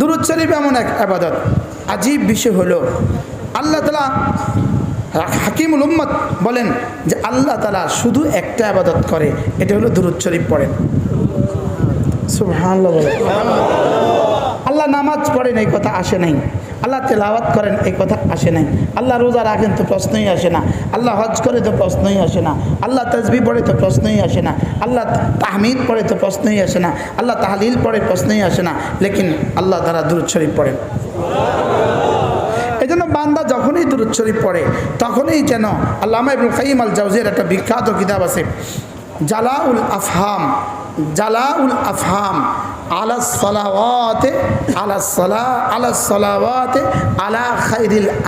দুরুদ শরীফ এমন এক আবাদত। আজীব বিষয় হলো, আল্লাহ তালা হাকিমুল উম্মত বলেন যে আল্লাহ তালা শুধু একটা আবাদত করে, এটা হলো দুরুদ শরীফ পড়েন। সুবহানাল্লাহ বলেন। নামাজ পড়েন, এই কথা আসে নাই। আল্লাহ তেলাওয়াত করেন, এই কথা আসে নাই। আল্লাহ রোজা রাখেন তো প্রশ্নই আসে না। আল্লাহ হজ করে তো প্রশ্নই আসে না। আল্লাহ তসবি পড়ে তো প্রশ্নই আসে না। আল্লাহ তাহমিদ পড়ে তো প্রশ্নই আসে না। আল্লাহ তাহলিল পড়ে প্রশ্নই আসে না। লেকিন আল্লাহ তারা দুরুদ শরীফ পড়েন। জন্য বান্দা যখনই দুরুদ পড়ে, তখনই যেন আল্লামা ইবুল কাইম আল জাউজের একটা বিখ্যাত কিতাব আছে, জালাউল আফহাম জালাউল আফহাম।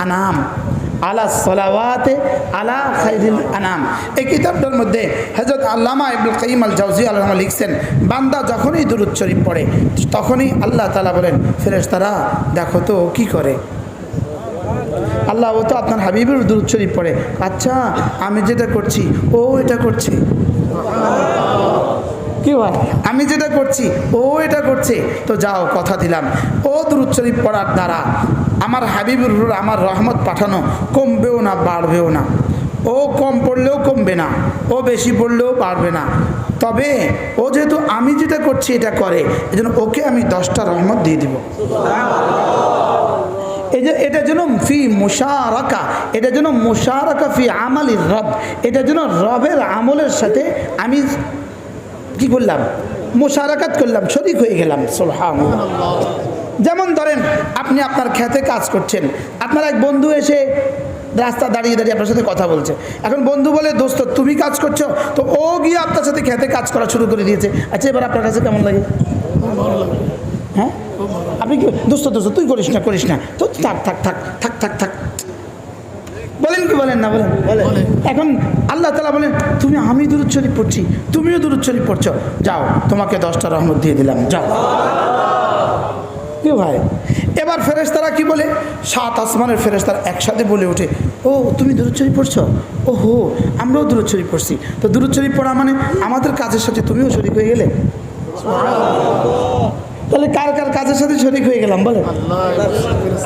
আনাম। আলা সালাওয়াতে আনাম। এই কিতাবটার মধ্যে জাউজি লিখছেন, বান্দা যখনই দুরুদ শরীফ পড়ে, তখনই আল্লাহ তালা বলেন, ফেরেশতারা, দেখো তো কি করে? আল্লাহ, ও তো আপনার হাবিবের দুরুদ শরীফ পড়ে। আচ্ছা আমি যেটা করছি, ও এটা করছে। কি হয় আমি যেটা করছি, ও এটা করছে। তো যাও, কথা দিলাম। ও দুরুদ শরীফ পড়ার দ্বারা আমার হাবিবুর আমার রহমত পাঠানো কমবেও না, বাড়বেও না। ও কম পড়লেও কমবে না, ও বেশি পড়লেও বাড়বে না। তবে ও যেহেতু আমি যেটা করছি, এটা করে এই জন্য ওকে আমি দশটা রহমত দিয়ে দিব। এই যে এটা যেন ফি মুশারাকা, এটা যেন মুশারাকা ফি আমালির রব, এটা যেন রবের আমলের সাথে আমি কি করলাম? মোশারাকাত করলাম, শরিক হয়ে গেলাম সোলহাম যেমন ধরেন, আপনি আপনার খেতে কাজ করছেন, আপনার এক বন্ধু এসে রাস্তা দাঁড়িয়ে দাঁড়িয়ে আপনার সাথে কথা বলছে। এখন বন্ধু বলে, দোস্ত, তুমি কাজ করছ? তো ও গিয়ে আপনার সাথে খেতে কাজ করা শুরু করে দিয়েছে। আচ্ছা এবার আপনার কাছে কেমন লাগে? হ্যাঁ? আপনি কি, দোস্ত দোস্ত, তুই করিস না করিস না। তো থাক থাক থাক থাক থাক থাক কি বলেন না বলেন? এখন আল্লাহ তালা বলেন তুমি আমি দূরত শরীফ পড়ছি তুমিও দূরত শরীফ পড়ছো। যাও তোমাকে দশটা রহমত দিয়ে দিলাম যাও। কি ভাই? এবার ফেরেশতারা কি বলে? সাত আসমানের ফেরেশতারা একসাথে বলে ওঠে ও তুমি দূরত পড়ছ? ও হো আমরাও দূরত শরীফ পড়ছি। তো দূরত শরীফ পড়া মানে আমাদের কাজের সাথে তুমিও শরীক হয়ে গেলে? তাহলে কার কার কাজের সাথে শরিক হয়ে গেলাম বলে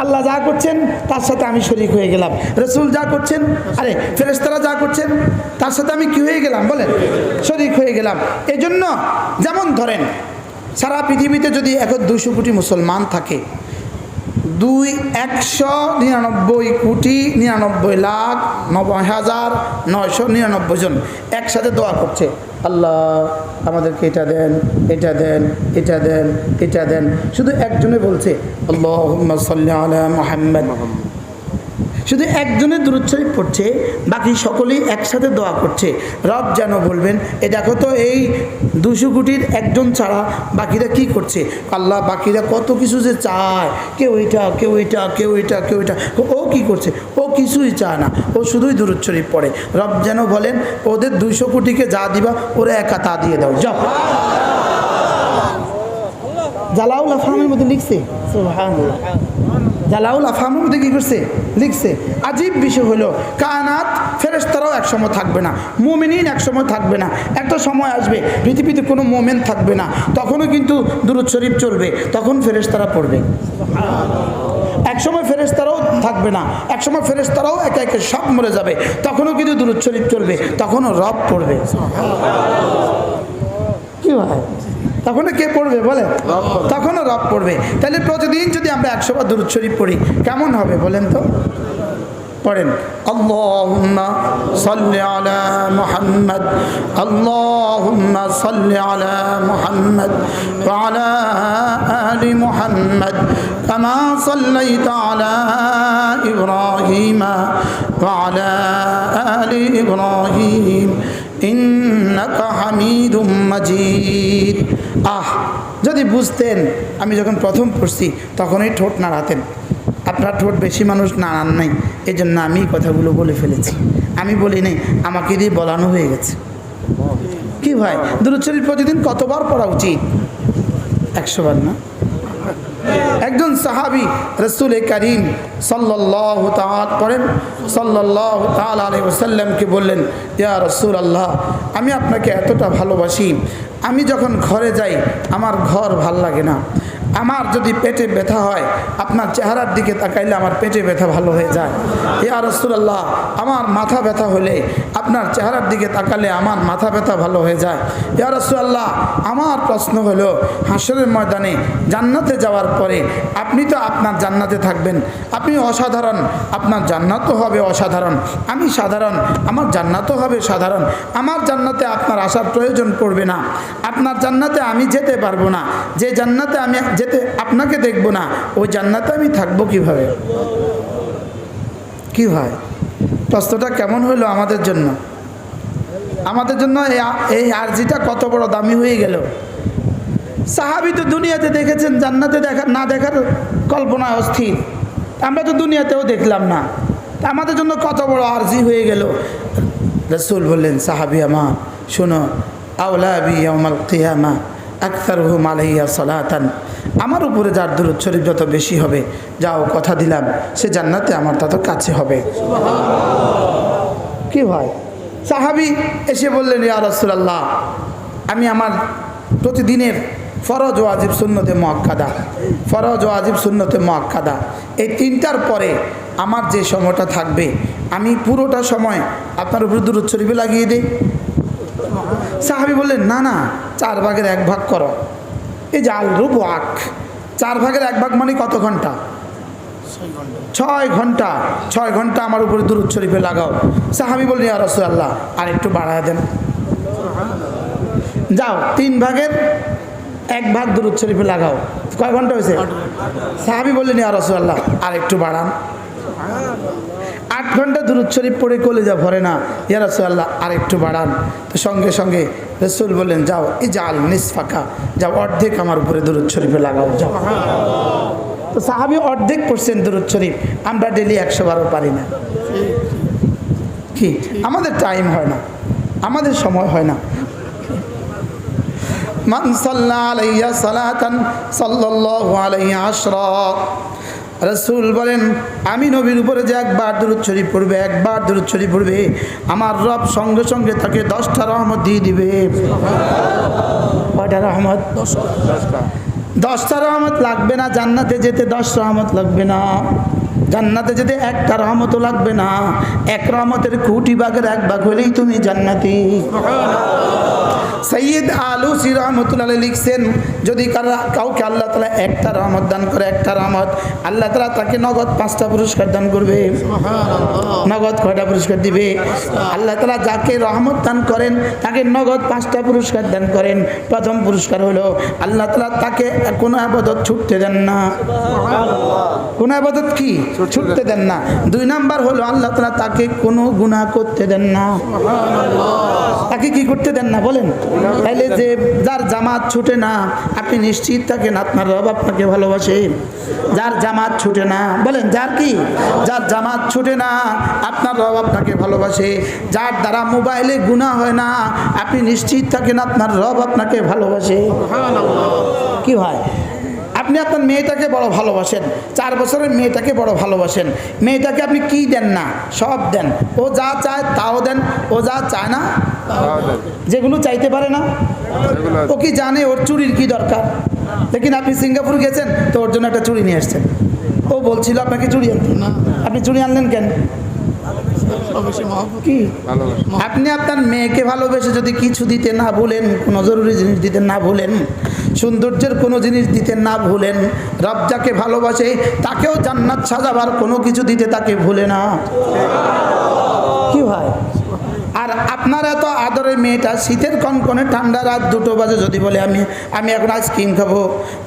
আল্লাহ যা করছেন, তার সাথে আমি শরিক হয়ে গেলাম। রসুল যা করছেন, আরে ফেরেস্তারা যা করছেন, তার সাথে আমি কি হয়ে গেলাম, বলেন? শরিক হয়ে গেলাম। এজন্য জন্য যেমন ধরেন, সারা পৃথিবীতে যদি এখন দুশো কোটি মুসলমান থাকে দুই একশো নিরানব্বই কোটি নিরানব্বই লাখ নব্বই হাজার নয়শো নিরানব্বই জন একসাথে দোয়া করছে। আল্লাহ, আমাদেরকে এটা দেন এটা দেন এটা দেন এটা দেন। শুধু একজনে বলছে আল্লাহ মোহাম্মদ। শুধু একজনের দূরচ্ছরি পড়ছে, বাকি সকলেই একসাথে দোয়া করছে। রব যেন বলবেন, এ দেখো তো এই দুশো কোটির একজন ছাড়া বাকিরা কি করছে? আল্লাহ বাকিরা কত কিছু যে চায়। কেউ এটা কেউ এটা কেউ এটা কেউ এটা। ও কি করছে? ও কিছুই চায় না। ও শুধুই দূরচ্ছরি পড়ে। রব যেন বলেন, ওদের দুশো কোটিকে যা দিবা, ওরা একা তা দিয়ে দাও। যাও। জালাউল আফহামের মধ্যে লিখছে জালাউল আফহামের মধ্যে কী করছে? লিখছে, আজীব বিষয় হলো কানাত ফেরেস্তারাও একসময় থাকবে না, মোমেনিন একসময় থাকবে না, একটা সময় আসবে, পৃথিবীতে কোনো মোমেন থাকবে না, তখনও কিন্তু দুরুদ শরীফ চলবে তখন ফেরেস্তারা পড়বে। একসময় ফেরেস্তারাও থাকবে না, একসময় ফেরেস্তারাও একে একে সব মরে যাবে, তখনও কিন্তু দুরুদ শরীফ চলবে তখনও রব পড়বে। কি ভাই তখন কে পড়বে বলে? তখনও রব পড়বে। তাহলে প্রতিদিন যদি আমরা একশো বার দুরুদ শরীফ পড়ি কেমন হবে বলেন তো? পড়েন আল্লাহুম্মা সাল্লি আলা মুহাম্মদ আল্লাহুম্মা সাল্লি আলা মুহাম্মদ ওয়া আলা আলি মুহাম্মদ কামা সাল্লাইতা আলা ইব্রাহিমা ওয়া আলা আলি ইব্রাহিম আহ, যদি বুঝতেন, আমি যখন প্রথম পড়ছি, তখনই ঠোঁট নাড়াতেন। আপনার ঠোঁট বেশি মানুষ নাড়ান নাই এই জন্য আমি কথাগুলো বলে ফেলেছি। আমি বলি নাই, আমাকে দিয়ে বলানো হয়ে গেছে। কি ভাই দুরুচরির প্রতিদিন কতবার পড়া উচিত? একশোবার না? একজন সাহাবি রসুল করিম সাল্লাহ তাল করেন সাল্লাহ তাল আলী ওসাল্লামকে বললেন, ইয়া রসুল আল্লাহ আমি আপনাকে এতটা ভালোবাসি, আমি যখন ঘরে যাই আমার ঘর ভালো লাগে না। আমার যদি পেটে ব্যথা হয়, আপনার চেহারার দিকে তাকাইলে আমার পেটে ব্যথা ভালো হয়ে যায়। ইয়া রসুল্লাহ আমার মাথা ব্যথা হলে আপনার চেহারার দিকে তাকালে আমার মাথা ব্যথা ভালো হয়ে যায়। ইয়া রসুল্লাহ আমার প্রশ্ন হলো, হাসরের ময়দানে জান্নাতে যাওয়ার পরে আপনি তো আপনার জান্নাতে থাকবেন। আপনি অসাধারণ, আপনার জান্নাতও হবে অসাধারণ। আমি সাধারণ, আমার জান্নাতও হবে সাধারণ। আমার জান্নাতে আপনার আসার প্রয়োজন পড়বে না। আপনার জান্নাতে আমি যেতে পারব না। যে জান্নাতে আমি যেতে আপনাকে দেখব না ওই জান্নাতে আমি থাকব কীভাবে? কি হয় প্রশ্নটা কেমন হলো আমাদের জন্য? আমাদের জন্য এই আরজিটা কত বড় দামি হয়ে গেল। সাহাবি তো দুনিয়াতে দেখেছেন, জান্নাতে দেখা, না দেখার কল্পনা অস্থির। আমরা তো দুনিয়াতেও দেখলাম না। আমাদের জন্য কত বড় আর্জি হয়ে গেল। রসুল বললেন, সাহাবি আমার, শোনো আউলাবি আমাল কিয়ামা আক্তার হুম আলাইয়া সলাতান। আমার উপরে যার দূরত শরীফ যত বেশি হবে যাও কথা দিলাম সে জান্নাতে আমার তত কাছে হবে। কি ভাই? সাহাবি এসে বললেন ইয়া রসুলাল্লাহ আমি আমার প্রতিদিনের ফরজ ও আজিব সুন্নতে মোয়াক্কাদা ফরজ ও আজিব সুন্নতে মোয়াক্কাদা এই তিনটার পরে আমার যে সময়টা থাকবে আমি পুরোটা সময় আপনার উপরে দূরত শরীফে লাগিয়ে দিই? সাহাবি বললেন না না চার ভাগের এক ভাগ করো। এই যে আল রূপ আখ চার ভাগের এক ভাগ মানে কত ঘণ্টা? ছয় ঘণ্টা। ছয় ঘণ্টা। আমার উপরে দূরত শরীফে লাগাও। সাহাবি বললেন আর রসুল্লাহ আর একটু বাড়ায় দেন। যাও তিন ভাগের এক ভাগ দূরত শরীফে লাগাও। কয় ঘণ্টা হয়েছে? সাহাবি বললেন আর রসুল্লাহ আর একটু বাড়ান। আট ঘণ্টা দূরত শরীফ পড়ে কলেজা ভরে না। ইয়া রসুল্লাহ আর একটু বাড়ান। তো সঙ্গে সঙ্গে রসুল বললেন, যাও এই জাল নিসফাকা, যাও, অর্ধেক আমার উপরে দূরত শরীফে লাগাও, যাও। তো সাহাবি অর্ধেক পড়ছেন দূরত শরীফ, আমরা ডেলি একশো বারো পারি না। কি? আমাদের টাইম হয় না। আমাদের সময় হয় না। মান সাল্লা আলাইয়া সালাতান সাল্লাল্লাহু আলাইহি আশরা। রসুল বলেন, আমি নবীর উপরে যে একবার দূরত শরীফ পড়বে, একবার দূরত পড়বে, আমার রব সঙ্গে সঙ্গে তাকে দশটা রহমত দিয়ে দিবে। কয়টা রহমত? দশটা রহমত লাগবে না, জান্নাতে যেতে দশ রহমত লাগবে না। জান্নাতে যেতে একটা রহমতও লাগবে না এক রহমতের কোটি ভাগের এক ভাগ হলেই তুমি জান্নাতি। সৈয়দ আলুসি রহমতুল্লাহ লিখছেন যদি কারা কাউকে আল্লাহ তালা একটা রহমত দান করে একটা রহমত আল্লাহ তালা তাকে নগদ পাঁচটা পুরস্কার দান করবে। নগদ কয়টা পুরস্কার দিবে? আল্লাহ তালা যাকে রহমত দান করেন তাকে নগদ পাঁচটা পুরস্কার দান করেন। প্রথম পুরস্কার হলো আল্লাহ তালা তাকে কোনো আবাদত ছুটতে দেন না। কোনো আবাদত কি? ছুটতে দেন না। দুই নাম্বার হলো আল্লাহ তালা তাকে কোনো গুনাহ করতে দেন না। তাকে কি করতে দেন না বলেন? তাইলে যে যার জামাত ছুটে না, আপনি নিশ্চিত থাকেন আপনার রব আপনাকে ভালোবাসে। যার জামাত ছুটে না, বলেন যার কি? যার জামাত ছুটে না, আপনার রব আপনাকে ভালোবাসে। যার দ্বারা মোবাইলে গুণা হয় না, আপনি নিশ্চিত থাকেন আপনার রব আপনাকে ভালোবাসে। কি হয়? আপনি আপনার মেয়েটাকে বড় ভালোবাসেন চার বছরের মেয়েটাকে বড় ভালোবাসেন মেয়েটাকে আপনি কি দেন না? সব দেন। ও যা চায় তাও দেন ও যা চায় না যেগুলো চাইতে পারে না। ও কি জানে ওর চুরির কি দরকার? লেকিন আপনি সিঙ্গাপুর গেছেন তো ওর জন্য একটা চুড়ি নিয়ে আসছেন। ও বলছিল আপনাকে চুড়ি আনতে না। আপনি চুড়ি আনলেন কেন? কি আপনি আপনার মেয়েকে ভালোবেসে যদি কিছু দিতে না ভুলেন কোনো জরুরি জিনিস দিতে না ভুলেন সৌন্দর্যের কোনো জিনিস দিতে না ভুলেন রব যাকে ভালোবাসে তাকেও জান্নাত সাজাবার কোনো কিছু দিতে তাকে ভুলে না। কি হয় আর আপনার এত আদরের মেয়েটা শীতের কনকনে ঠান্ডা রাত দুটো বাজে যদি বলে আমি আমি এখন আইসক্রিম খাব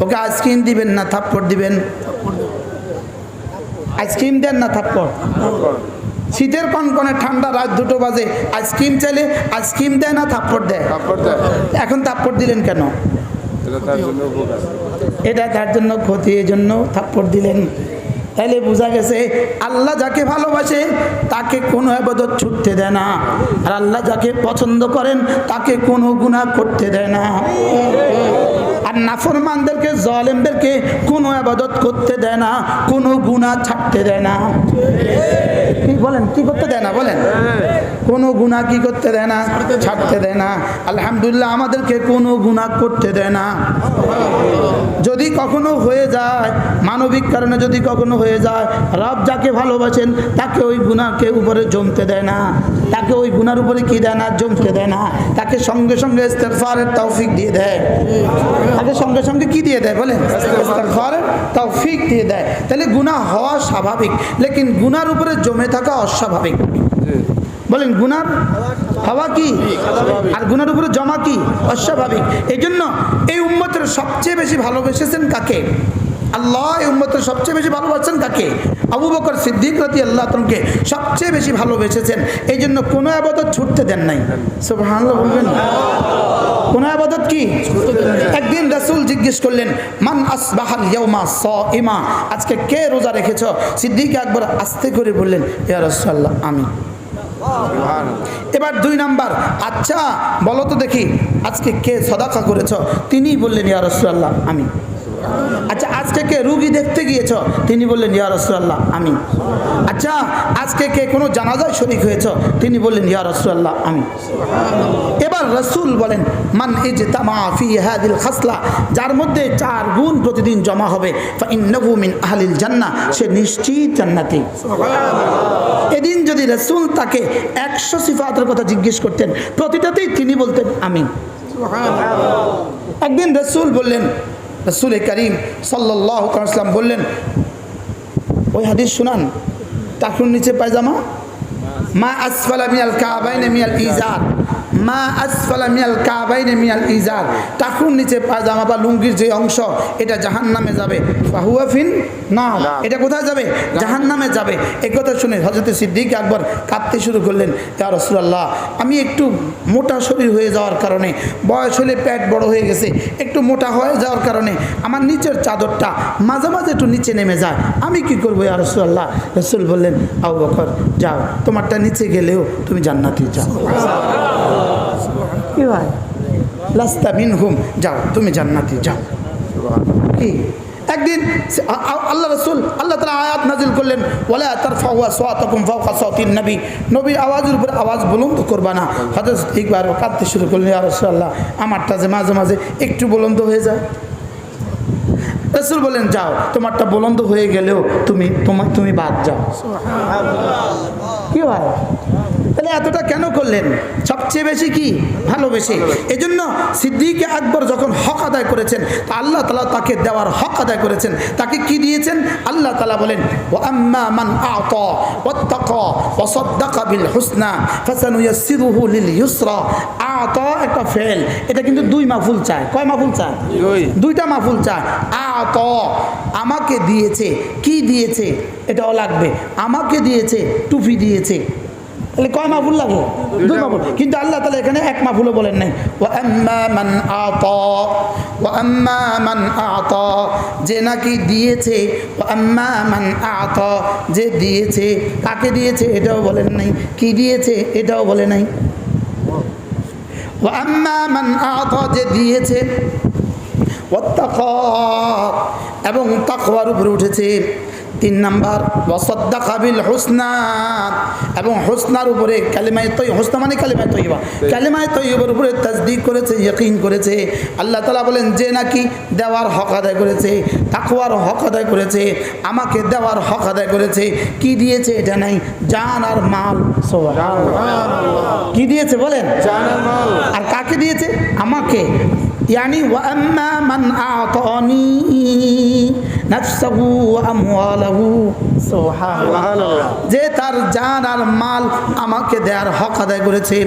ওকে আইসক্রিম দিবেন না থাপ্পড় দিবেন। আইসক্রিম দেন না থাপ্পড়। শীতের কনকনে ঠান্ডা রাত দুটো বাজে। আইসক্রিম চাইলে আইসক্রিম দেয় না থাপ্পড় দেয়। এখন থাপ্পড় দিলেন কেন? এটা তার জন্য ক্ষতি এই জন্য থাপ্পড় দিলেন। তাহলে বোঝা গেছে আল্লাহ যাকে ভালোবাসে তাকে কোনো আবাদত ছুটতে দেয় না। আর আল্লাহ যাকে পছন্দ করেন তাকে কোনো গুণা করতে দেয় না। আর নাফরমানদেরকে, জলেমদেরকে কোনো আবাদত করতে দেয় না, কোনো গুণা ছাড়তে দেয় না। কি বলেন, কি করতে দেয় না বলেন? কোনো গুণা কি করতে দেয় না, ছাড়তে দেয় না। আলহামদুলিল্লাহ, আমাদেরকে কোনো গুণা করতে দেয় না। যদি কখনো হয়ে যায়, মানবিক কারণে যদি কখনো হয়ে যায়, রব যাকে ভালোবাসেন, তাকে ওই গুণাকে উপরে জমতে দেয় না। তাকে ওই গুণার উপরে কি দেয় না? জমতে দেয় না। তাকে সঙ্গে সঙ্গে ইস্তেগফারের তৌফিক দিয়ে দেয়। তাকে সঙ্গে সঙ্গে কি দিয়ে দেয় বলেন? তাও তৌফিক দিয়ে দেয়। তাহলে গুনাহ হওয়া স্বাভাবিক লেকিন গুনার উপরে জমে থাকা অস্বাভাবিক। বলেন গুনার হওয়া কি? আর গুনার উপরে জমা কি? অস্বাভাবিক। এই জন্য এই উম্মতের সবচেয়ে বেশি ভালোবেসেছেন কাকে? আল্লাহ এই উম্মতের সবচেয়ে বেশি ভালোবাসছেন কাকে? আবু বকর সিদ্দিক রাতি আল্লাহ তনকে সবচেয়ে বেশি ভালোবেসেছেন। এই জন্য কোনো আবাদত ছুটতে দেন নাই। সব সুবহানাল্লাহ বলবেন? কোন আবাদত কি? একদিন রাসূল জিজ্ঞেস করলেন, মান আসবাহাল স ইমা আজকে কে রোজা রেখেছ? সিদ্দিক আকবর আস্তে করে বললেন, ইয়া রসাল্লাহ আমি। এবার দুই নাম্বার আচ্ছা বলো তো দেখি, আজকে কে সদাকা করেছ? তিনি বললেন, ইয়া রসাল্লাহ আমি। আচ্ছা আজকে কে রুগী দেখতে গিয়েছ? তিনি বললেন, ইয়া রাসূলুল্লাহ, আমি। আচ্ছা আজকে কে কোনো জানাজায় শরিক হয়েছ? তিনি বললেন, ইয়া রাসূলুল্লাহ, আমি। এবার রসুল বলেন, মান ইজতামা ফি হাদিল খাসলা যার মধ্যে চার গুণ প্রতিদিন জমা হবে। ফাইন্নাহু মিন আহলিল জান্না সে নিশ্চিত জান্নাতি। এদিন যদি রসুল তাকে একশো সিফাতের কথা জিজ্ঞেস করতেন, প্রতিটাতেই তিনি বলতেন, আমি। একদিন রসুল বললেন রসুল করিম সাল্লাহ ইসলাম বললেন, ওই হাদিস শুনান তাকুর নিচে পায়জামা? মা আসফালা মিয়াল কাবাইনে মিয়াল ইজার মা আসফালা মিয়াল কাবাইনে মিয়াল ইজার। টাকুর নিচে পায়জামা বা লুঙ্গির যে অংশ এটা জাহান নামে যাবে ফাহুয়াফিন না এটা কোথায় যাবে? জাহান নামে যাবে। এই কথা শুনে হজরত সিদ্দিক আকবর কাঁদতে শুরু করলেন ইয়া রসুল্লাহ আমি একটু মোটা শরীর হয়ে যাওয়ার কারণে বয়স হলে পেট বড় হয়ে গেছে একটু মোটা হয়ে যাওয়ার কারণে আমার নিচের চাদরটা মাঝে মাঝে একটু নিচে নেমে যায়। আমি কি করব ইয়া রসুল্লাহ রসুল বললেন আউ বকর যাও তোমারটা নিচে গেলেও তুমি জান্নাতি যাও। কি ভাই? লাস্তা মিন হুম যাও তুমি জান্নাতি যাও। কি? একদিন আল্লাহ রসুল আল্লাহ তালা আয়াত নাজিল করলেন ওলা তার ফাহুয়া সোয়াতকুম ফাউকা সতিন নবী। নবীর আওয়াজের উপর আওয়াজ বুলন্দ করবা না। হয়তো একবার কাঁদতে শুরু করলেন রসুল্লাহ আমারটা যে মাঝে মাঝে একটু বুলন্দ হয়ে যায়। রসুল বলেন যাও তোমারটা বুলন্দ হয়ে গেলেও তুমি তোমার তুমি বাদ যাও। কি হয় তাহলে এতটা কেন করলেন? সবচেয়ে বেশি কি? ভালোবেসে। এজন্য সিদ্দিকে আকবর যখন হক আদায় করেছেন তা আল্লাহ তালা তাকে দেওয়ার হক আদায় করেছেন। তাকে কি দিয়েছেন? আল্লাহ তালা বলেন ও আম্মা মান আত ওয়াত্তাকা ওয়া সাদ্দাকা বিল হুসনা ফাসানুয়াসসিরুহু লিল ইউসরা। আত একটা ফেল। এটা কিন্তু দুই মাফুল চায়। কয় মাফুল চায়? দুই। দুইটা মাফুল চায়। আত আমাকে দিয়েছে। কি দিয়েছে? এটাও লাগবে। আমাকে দিয়েছে টুপি দিয়েছে। তাহলে কয় মাফুল লাগে দুই মাফুল কিন্তু আল্লাহ তালা এখানে এক মাফুলও বলেন নাই। ও মান আত ও মান আত যে নাকি দিয়েছে ও মান আত যে দিয়েছে কাকে দিয়েছে এটাও বলেন নাই। কি দিয়েছে এটাও বলে নাই। ও আম্মা মান আত যে দিয়েছে ওয়াত্তাকা এবং তাকওয়ার উপরে উঠেছে। তিন নাম্বার ওসদ্দা কাবিল হুসনা এবং হুসনার উপরে কালিমায় তৈ হুসনা মানে কালিমায় তৈবা কালিমায় তৈবার উপরে তাজদিক করেছে ইয়কিন করেছে। আল্লাহ তালা বলেন যে নাকি দেওয়ার হক আদায় করেছে তাকুয়ার হক আদায় করেছে আমাকে দেওয়ার হক আদায় করেছে কি দিয়েছে এটা নাই? জান আর মাল কি দিয়েছে বলেন? আর কাকে দিয়েছে? আমাকে। ইয়ানি ওয়াম্মা মান যে তার জান আর মাল আমাকে দেয়ার হক আদায় করেছে।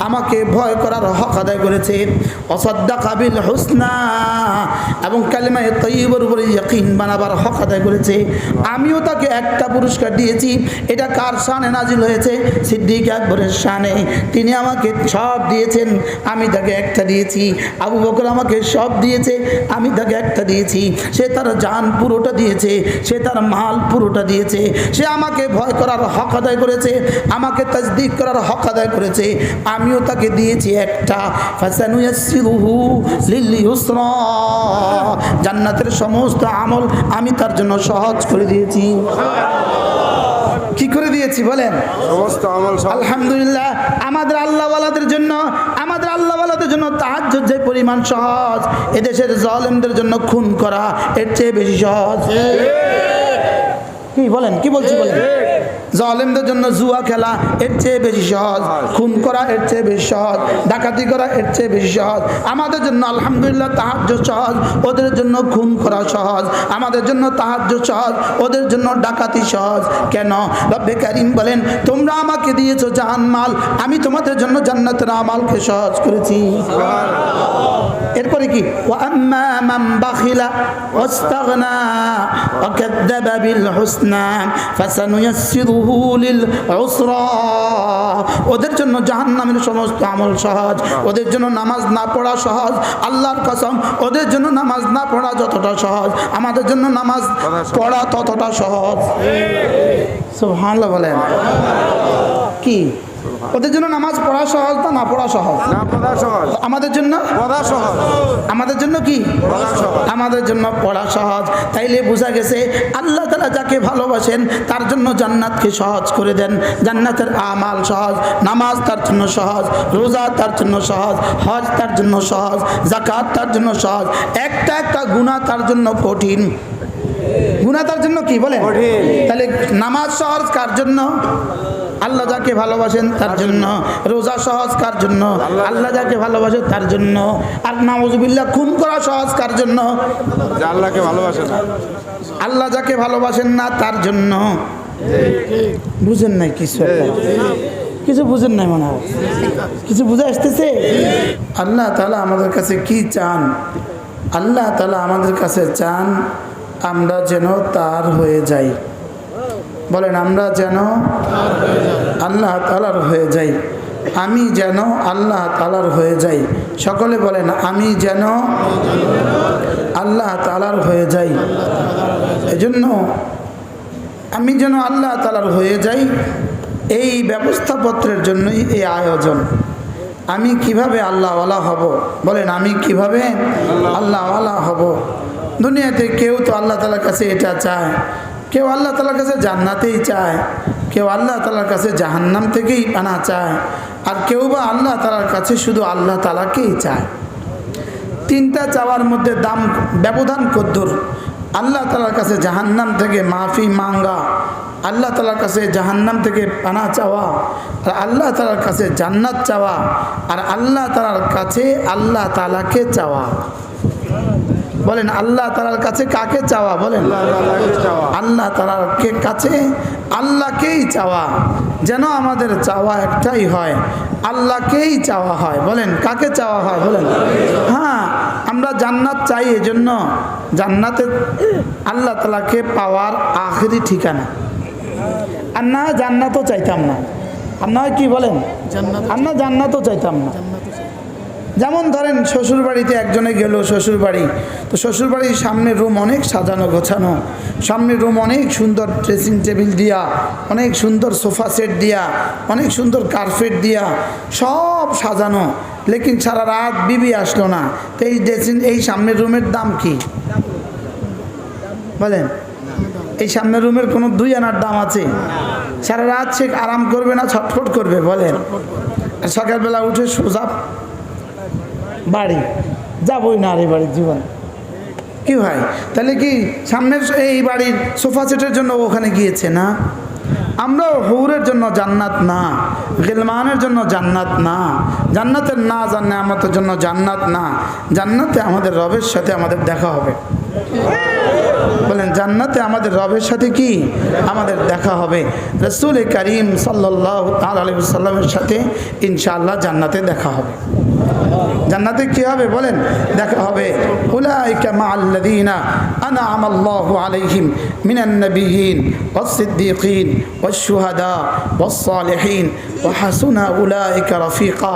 আমাকে ভয় করার হক আদায় করেছে অসদ্দা কাবিল হোসনা। এবং কালিমায় তৈবর উপরে ইয়কিন বানাবার হক আদায় করেছে। আমিও তাকে একটা পুরস্কার দিয়েছি। এটা কার শানে নাজিল হয়েছে? সিদ্দিক আকবরের শানে। তিনি আমাকে সব দিয়েছেন, আমি তাকে একটা দিয়েছি। আবু বকর আমাকে সব দিয়েছে, আমি তাকে একটা দিয়েছি। সে তার জান পুরোটা দিয়েছে, সে তার মাল পুরোটা দিয়েছে। সে আমাকে ভয় করার হক আদায় করেছে, আমাকে তাজদিক করার হক আদায় করেছে। আমি আমিও তাকে দিয়েছি একটা। জান্নাতের সমস্ত আমল আমি তার জন্য সহজ করে দিয়েছি। কি করে দিয়েছি বলেন? সমস্ত আমল আলহামদুলিল্লাহ আমাদের আল্লাহওয়ালাদের জন্য আমাদের আল্লাহওয়ালাদের জন্য তাহাজ্জুদ যে পরিমাণ সহজ এদেশের জলেমদের জন্য খুন করা এর চেয়ে বেশি সহজ। কি বলেন? কি বলছি বলেন? জলেমদের জন্য জুয়া খেলা এর চেয়ে বেশি সহজ খুন করা এর চেয়ে বেশি সহজ ডাকাতি করা এর চেয়ে বেশি সহজ। আমাদের জন্য আলহামদুলিল্লাহ তাহাজ্য সহজ ওদের জন্য খুন করা সহজ। আমাদের জন্য তাহাজ্য সহজ ওদের জন্য ডাকাতি সহজ। কেন? রব্বে কারিম বলেন তোমরা আমাকে দিয়েছ জাহান মাল আমি তোমাদের জন্য জান্নাতের আমালকে সহজ করেছি। এরপরে কি? ওয়াম্মা লিল উসরা ওদের জন্য জাহান্নামের সমস্ত আমল সহজ। ওদের জন্য নামাজ না পড়া সহজ। আল্লাহর কসম, ওদের জন্য নামাজ না পড়া যতটা সহজ। আমাদের জন্য নামাজ পড়া ততটা সহজ। সুবহানাল্লাহ বলেন। কি? ওদের জন্য নামাজ পড়া সহজ না না পড়া সহজ? না পড়া সহজ। আমাদের জন্য? পড়া সহজ। আমাদের জন্য কি? আমাদের জন্য পড়া সহজ। তাইলে বোঝা গেছে আল্লাহ তালা যাকে ভালোবাসেন তার জন্য জান্নাতকে সহজ করে দেন। জান্নাতের আমাল সহজ নামাজ তার জন্য সহজ রোজা তার জন্য সহজ হজ তার জন্য সহজ জাকাত তার জন্য সহজ। একটা একটা গুণা তার জন্য কঠিন। গুণা তার জন্য কি? বলে তাহলে নামাজ সহজ কার জন্য? আল্লাহ যাকে ভালোবাসেন তার জন্য রোজা সহজ কার জন্য? আল্লাহ যাকে ভালোবাসেন তার জন্য। আর নামজবিল্লা খুন করা সহজ কার জন্য? আল্লাহকে ভালোবাসেন আল্লাহ যাকে ভালোবাসেন না তার জন্য। বুঝেন নাই কিছু কিছু বুঝেন নাই মনে হয়? কিছু বুঝে আসতেছে? আল্লাহ তালা আমাদের কাছে কি চান? আল্লাহ তালা আমাদের কাছে চান আমরা যেন তার হয়ে যাই। বলেন, আমরা যেন আল্লাহ তালার হয়ে যাই। আমি যেন আল্লাহ তালার হয়ে যাই। সকলে বলেন, আমি যেন আল্লাহ তালার হয়ে যাই। এজন্য আমি যেন আল্লাহ তালার হয়ে যাই, এই ব্যবস্থাপত্রের জন্যই এই আয়োজন। আমি কীভাবে আল্লাহওয়ালা হব? বলেন, আমি কীভাবে আল্লাহওয়ালা হব? দুনিয়াতে কেউ তো আল্লাহ তালার কাছে এটা চায়। কেউ আল্লাহ তালার কাছে জান্নাতেই চায়, কেউ আল্লাহ তালার কাছে জাহান্নাম থেকেই পানা চায়, আর কেউ বা আল্লাহ তালার কাছে শুধু আল্লাহ তালাকেই চায়। তিনটা চাওয়ার মধ্যে দাম, ব্যবধান কদ্দুর। আল্লাহ তালার কাছে জাহান্নাম থেকে মাফি মাঙ্গা, আল্লাহ তালার কাছে জাহান্নাম থেকে পানা চাওয়া, আর আল্লাহ তালার কাছে জান্নাত চাওয়া, আর আল্লাহ তালার কাছে আল্লাহ তালাকে চাওয়া। বলেন আল্লাহ তালার কাছে কাকে চাওয়া? বলেন চাওয়া। আল্লাহ তালার কে কাছে? আল্লাহকেই চাওয়া। যেন আমাদের চাওয়া একটাই হয় আল্লাহকেই চাওয়া হয়। বলেন কাকে চাওয়া হয়? বলেন। হ্যাঁ আমরা জান্নাত চাই এজন্য। জান্নাতে আল্লাহ তালাকে পাওয়ার আখেরি ঠিকানা। আর না জান্নাতও চাইতাম না। আর নয় কি বলেন? আর না। জান্নাতও চাইতাম না। যেমন ধরেন শ্বশুর বাড়িতে একজনে গেল শ্বশুর বাড়ি তো শ্বশুর বাড়ির সামনের রুম অনেক সাজানো গোছানো। সামনের রুম অনেক সুন্দর ড্রেসিং টেবিল দিয়া, অনেক সুন্দর সোফা সেট দিয়া, অনেক সুন্দর কার্পেট দিয়া, সব সাজানো। লেকিন সারা রাত বিবি আসলো না। তো এই ড্রেসিং এই সামনের রুমের দাম কি? বলেন, এই সামনের রুমের কোনো দুই আনার দাম আছে? সারা রাত সে আরাম করবে না, ছটফট করবে? বলেন। সকালবেলা উঠে সোজা বাড়ি। যাবই না আর এই বাড়ির জীবন। কি ভাই? তাহলে কি সামনের এই বাড়ির সোফা সেটের জন্য ওখানে গিয়েছে না? আমরাও হৌরের জন্য জান্নাত না, গেলমানের জন্য জান্নাত না। জান্নাতের না জান্নে আমাদের জন্য জান্নাত না। জান্নাতে আমাদের রবের সাথে আমাদের দেখা হবে। বলেন, জান্নাতে আমাদের রবের সাথে কি? আমাদের দেখা হবে। রসুল করিম সাল্লাহ আলিসাল্লামের সাথে ইনশাআল্লাহ জান্নাতে দেখা হবে। জান্নাতে কি হবে বলেন? দেখা হবে। উলাইকা মা আল্লাযীনা আনআমা আল্লাহু আলাইহিম মিনান ওয়াস-সালিহিন ওয়া হাসুনা উলাইকা রাফিকা।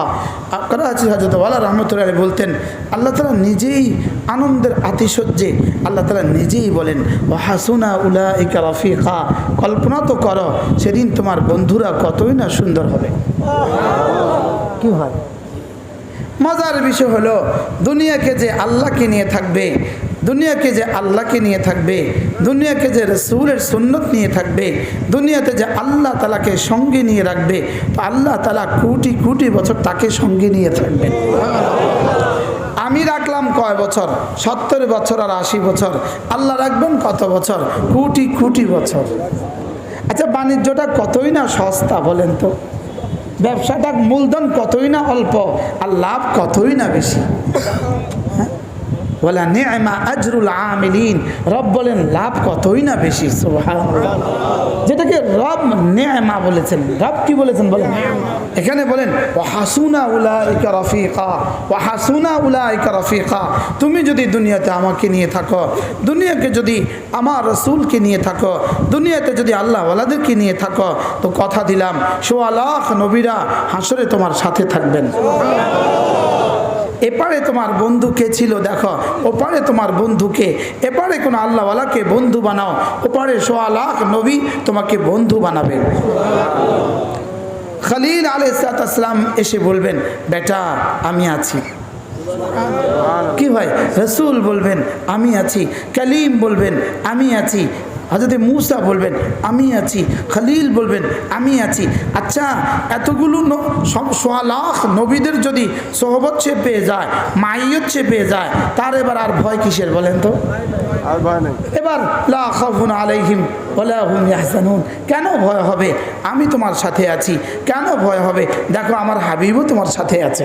আকরাচি হযরত ওয়ালা রাহমাতুল্লাহ বলতেন, আল্লাহ তাআলা নিজেই আনন্দের আতিশয্যে আল্লাহ তাআলা নিজেই বলেন, ওয়া হাসুনা উলাইকা রাফিকা। কল্পনা তো করো, সেদিন তোমার বন্ধুরা কতই না সুন্দর হবে। কি হয়? মজার বিষয় হলো, দুনিয়াকে যে আল্লাহকে নিয়ে থাকবে, দুনিয়াকে যে আল্লাহকে নিয়ে থাকবে, দুনিয়াকে যে রসুলের সুন্নত নিয়ে থাকবে, দুনিয়াতে যে আল্লাহ তালাকে সঙ্গে নিয়ে রাখবে, তো আল্লাহ তালা কোটি কোটি বছর তাকে সঙ্গে নিয়ে থাকবেন। আমি রাখলাম কয় বছর? সত্তর বছর আর আশি বছর। আল্লাহ রাখবেন কত বছর? কোটি কোটি বছর। আচ্ছা বাণিজ্যটা কতই না সস্তা বলেন তো। ব্যবসাটা মূলধন কতই না অল্প আর লাভ কতই না বেশি? বলে, নেমা আজরুল আমিলিন। রব বলেন, লাভ কতই না বেশি। যেটাকে রব নেমা বলেছেন। রব কি বলেছেন বলেন? এখানে বলেন ও হাসুনা উলাইকা রফিকা ও হাসুনা উলাইকা রফিকা। তুমি যদি দুনিয়াতে আমাকে নিয়ে থাকো, দুনিয়াকে যদি আমার রসুলকে নিয়ে থাকো, দুনিয়াতে যদি আল্লাহ ওয়ালাদেরকে নিয়ে থাকো, তো কথা দিলাম, সোয়া লাখ নবীরা হাসরে তোমার সাথে থাকবেন। এপারে তোমার বন্ধু কে ছিল দেখো, ওপারে তোমার বন্ধুকে এপারে কোনো আল্লাহওয়ালাকে বন্ধু বানাও, ওপারে সোয়া লাখ নবী তোমাকে বন্ধু বানাবে। খালিল আলাইসালাম এসে বলবেন, বেটা, আমি আছি। কি হয়? রসুল বলবেন, আমি আছি। কালিম বলবেন, আমি আছি। হজরত মুসা বলবেন আমি আছি। খালিল বলবেন আমি আছি। আচ্ছা এতগুলো সব সোয়া লাখ নবীদের যদি সোহবত সে পেয়ে যায় মাইয়ত সে পেয়ে যায় তার এবার আর ভয় কিসের বলেন তো? এবার লা আলাইহিম কেন ভয় হবে? আমি তোমার সাথে আছি। কেন ভয় হবে? দেখো আমার হাবিবও তোমার সাথে আছে।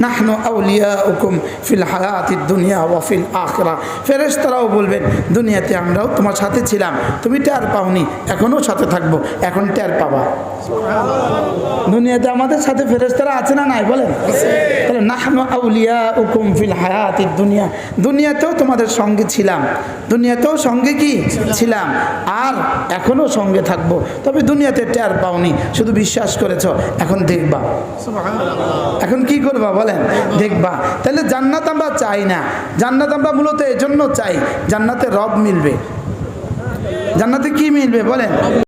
নাহনু আউলিয়াউকুম ফিল দুনিয়া আখিরা। ফেরেশতারাও বলবেন দুনিয়াতে আমরাও তোমার সাথে ছিলাম। তুমি টের পাওনি এখনও সাথে থাকব। এখন টের পাবা। দুনিয়াতে আমাদের সাথে ফেরেশতারা আছে না নাই বলেন? তাহলে নাহনু আউলিয়া ফিল দুনিয়া। দুনিয়াতেও তোমাদের সঙ্গে ছিলাম। দুনিয়াতেও সঙ্গে কি? ছিলাম। আর এখনও সঙ্গে থাকব। তবে দুনিয়াতে টের পাওনি। শুধু বিশ্বাস করেছ এখন দেখবা। এখন কি করবা বলেন? দেখবা। তাহলে জান্নাত আমরা চাই না। জান্নাত আমরা মূলত এজন্য চাই জান্নাতে রব মিলবে। জান্নাতে কি মিলবে বলেন?